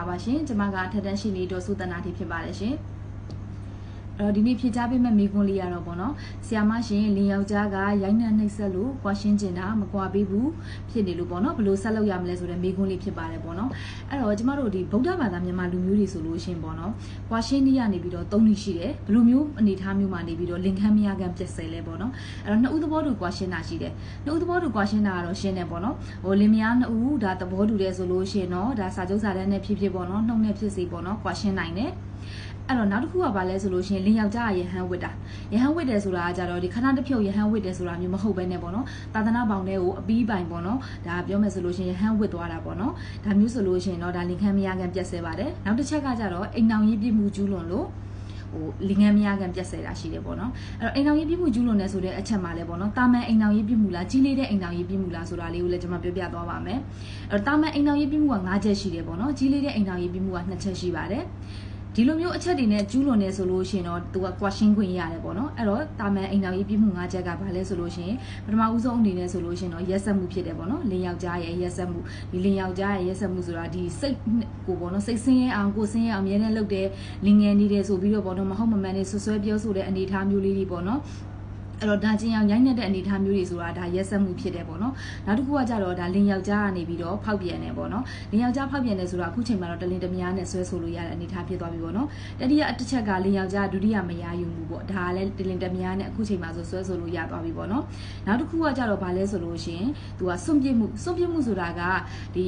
္ဂလာပါရှင်ကျွန်မကထက်တန်းရှိနေဒေါ်စုတနာတီဖြစ်ပါတယ်ရှင်အဲ့ တော့ဒီနေ့ဖြေချပေးမဲ့မိကွန်းလေးရတော့ပေါ့နော်ဆီယာမရှင်လင်ယောက်ျားကရိုင်းနှက်နှိပ်ဆက်လို့ကွာရှင်းကျင်တာမကွာပေးဘူးဖြစ်နေလို့ပေါ့နော်ဘယ်လိုဆက်လုပ်ရမလဲဆိုတဲ့မိကွန်းလေးဖြစ်ပါတယ်ပေါ့နော်အဲ့တော့ကျမတို့ဒီဗုဒ္ဓဘာသာမြန်မာလူမျိုးတွေဆိုလို့ရှင်ပေါ့နော်ကွာရှင်းနည်းရနေပြီးတော့သုံးနည်းရှိတယ်ဘယ်လိုမျိုးအနေထားမျိုးမှာနေပြီးတော့လင်ခမ်းမရကန်ပြက်ဆယ်လဲပေါ့နော်အဲ့တော့နှစ်ဦးသဘောတူကွာရှင်းတာရှိတယ်နှစ်ဦးသဘောတူကွာရှင်းတာကတော့ရှင်းတယ်ပေါ့နော်ဟိုလင်မယားနှစ်ဦးဒါသဘောတူတယ်ဆိုလို့ရှင်တော့ဒါစာချုပ်စာတမ်းနဲ့ဖြစ်ဖြစ်ပေါ့နော်နှုတ်နဲ့ဖြစ်စီပေါ့နော်ကွာရှင်းနိုင်တယ် အဲ့တော့နောက်တစ်ခုကဘာလဲဆိုလို့ရှိရင်လင်ယောက်ျားရဟန်းဝစ်တာရဟန်းဝစ်တယ်ဆိုတာကကြတော့ဒီခဏတစ်ဖြုတ်ရဟန်းဝစ်တယ်ဆိုတာမျိုးမဟုတ်ဘဲနဲ့ပေါ့နော်သာသနာပေါင်းတွေကိုအပီးပိုင်ပေါ့နော်ဒါပြောမယ်ဆိုလို့ရှိရင်ရဟန်းဝစ်သွားတာပေါ့နော်ဒါမျိုးဆိုလို့ရှိရင်တော့ဒါလင်ခမ်းမရကန်ပြက်ဆဲပါတယ်နောက်တစ်ချက်ကကြတော့အိမ်နောင်ရေးပြမှုကျူးလွန်လို့ဟိုလင်ငန်းမရကန်ပြက်ဆဲတာရှိတယ်ပေါ့နော်အဲ့တော့အိမ်အောင်ရေးပြမှုကျူးလွန်နေဆိုတဲ့အချက်မှာလဲပေါ့နော်တာမန်အိမ်အောင်ရေးပြမှုလားကြီးလေးတဲ့အိမ်အောင်ရေးပြမှုလားဆိုတာလေးကိုလည်းကျွန်မပြောပြသွားပါမယ်အဲ့တော့တာမန်အိမ်အောင်ရေးပြမှုက၅ချက်ရှိတယ်ပေါ့နော်ကြီးလေးတဲ့အိမ်အောင်ရေးပြမှုက2ချက်ရှိပါတယ် ဒီလိုမျိုးအချက်တွေနဲ့ကျူးလွန်နေဆိုလို့ရှိရင်တော့သူက question ခွင့်ရတယ်ပေါ့နော်အဲ့တော့တာမန်အိမ်တော်ရေးပြမှု၅ချက်ကဘာလဲဆိုလို့ရှိရင်ပထမဦးဆုံးအနေနဲ့ဆိုလို့ရှိရင်တော့ရက်ဆက်မှုဖြစ်တယ်ပေါ့နော်လင်းယောက်ျားရဲ့ရက်ဆက်မှုဒီလင်းယောက်ျားရဲ့ရက်ဆက်မှုဆိုတာဒီစိတ်ကိုပေါ့နော်စိတ်ဆင်းရဲအောင်ကိုယ်ဆင်းရဲအောင်အမြဲတမ်းလုပ်တယ်လင်ငယ်နေတယ်ဆိုပြီးတော့ပေါ့နော်မဟုတ်မမှန်နေဆွဆွဲပြောဆိုတဲ့အနေအထားမျိုးလေးတွေပေါ့နော် အဲ့တော့ဒါချင်းအောင်ရိုင်းနေတဲ့အနေအထားမျိုးတွေဆိုတာဒါရက်ဆက်မှုဖြစ်တယ်ပေါ့နော်နောက်တစ်ခုကကြတော့ဒါလင်ယောက်ျားကနေပြီးတော့ဖောက်ပြန်နေပေါ့နော်လင်ယောက်ျားဖောက်ပြန်နေဆိုတာအခုချိန်မှာတော့တလင်တမယားနဲ့ဆွဲဆိုလို့ရတဲ့အနေအထားဖြစ်သွားပြီပေါ့နော်တတိယတစ်ချက်ကလင်ယောက်ျားဒုတိယမယားယူမှုပေါ့ဒါကလည်းတလင်တမယားနဲ့အခုချိန်မှာဆိုဆွဲဆိုလို့ရသွားပြီပေါ့နော်နောက်တစ်ခုကကြတော့ဘာလဲဆိုလို့ရှင်သူကစွန့်ပစ်မှုစွန့်ပစ်မှုဆိုတာကဒီ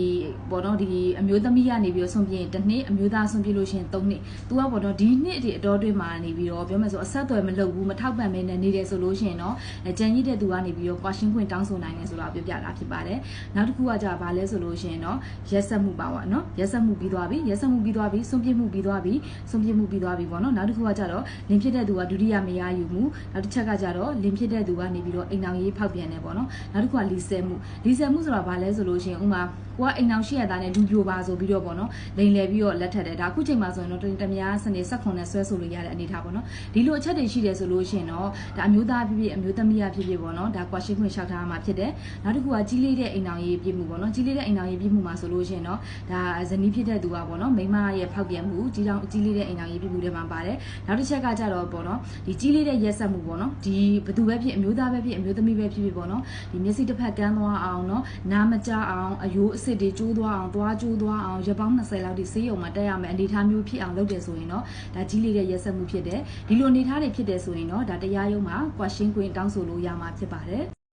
ပေါ့နော်ဒီအမျိုးသမီးကနေပြီးတော့စွန့်ပစ်ရင်တစ်နှစ်အမျိုးသားစွန့်ပစ်လို့ရှင်သုံးနှစ်သူကပေါ့နော်ဒီနှစ်ဒီအတော်တွင်းမှာနေပြီးတော့ပြောမယ်ဆိုအဆက်အသွယ်မလုပ်ဘူးမထောက်ပံ့မဲနဲ့နေတယ်ဆိုလို့ရှင်တော့ကြံရည်တဲ့သူကနေပြီးတော့ကွာရှင်းခွင့်တောင်းဆိုနိုင်တယ်ဆိုတော့ပြောပြတာဖြစ်ပါတယ်နောက်တစ်ခုကじゃဗာလဲဆိုလို့ရှင်တော့ရက်ဆက်မှုပါပေါ့နော်ရက်ဆက်မှုပြီးသွားပြီရက်ဆက်မှုပြီးသွားပြီစွန့်ပစ်မှုပြီးသွားပြီစွန့်ပစ်မှုပြီးသွားပြီပေါ့နော်နောက်တစ်ခုကじゃတော့လင်းဖြစ်တဲ့သူကဒုတိယမရယူမှုနောက်တစ်ချက်ကじゃတော့လင်းဖြစ်တဲ့သူကနေပြီးတော့အိမ်အောင်ရေးဖောက်ပြန်တယ်ပေါ့နော်နောက်တစ်ခုကလီဆဲမှုလီဆဲမှုဆိုတာဗာလဲဆိုလို့ရှင်ဥမာကိုကအိမ်အောင်ရှိရတာနဲ့ဒူပြိုပါဆိုပြီးတော့ပေါ့နော်လိန်လဲပြီးတော့လက်ထက်တယ်ဒါအခုချိန်မှာဆိုရင်တော့တမယာစနေ16နဲ့ဆွဲဆိုလို့ရတဲ့အနေထားပေါ့နော်ဒီလိုအချက်တွေရှိတယ်ဆိုလို့ရှင်တော့ဒါအမျိုးသားဖြစ်ဖြစ်အမျိုးသမီးဖြစ်ဖြစ်ပေါ့နော်ဒါကွာရှင်းခွင့်လျှောက်ထားမှာဖြစ်တယ်နောက်တစ်ခုကကြီးလေးတဲ့အိမ်အောင်ရေးပြမှုပေါ့နော်ကြီးလေးတဲ့အိမ်အောင်ရေးပြမှုမှာဆိုလို့ရှိရင်တော့ဒါဇနီးဖြစ်တဲ့သူကပေါ့နော်မိန်းမရဲ့ဖောက်ပြန်မှုကြီးတောင်ကြီးလေးတဲ့အိမ်အောင်ရေးပြမှုတွေမှာပါတယ်နောက်တစ်ချက်ကကြတော့ပေါ့နော်ဒီကြီးလေးတဲ့ရက်ဆက်မှုပေါ့နော်ဒီဘသူပဲဖြစ်အမျိုးသားပဲဖြစ်အမျိုးသမီးပဲဖြစ်ဖြစ်ပေါ့နော်ဒီမျက်စိတစ်ဖက်ကန်းသွားအောင်နော်နားမကြအောင်အယိုးအစ်စ်တွေကျိုးသွားအောင်သွားကျိုးသွားအောင်ရပောင်း20လောက်ဒီဆေးရုံမှာတက်ရမယ်အနေထားမျိုးဖြစ်အောင်လုပ်တယ်ဆိုရင်တော့ဒါကြီးလေးတဲ့ရက်ဆက်မှုဖြစ်တယ်ဒီလိုအနေထားတွေဖြစ်တယ်ဆိုရင်တော့ဒါတရားရုံးမှာကွာရှင်းခွင့်တောင်းဆိုလို့ရမှာဖြစ်ပါတယ်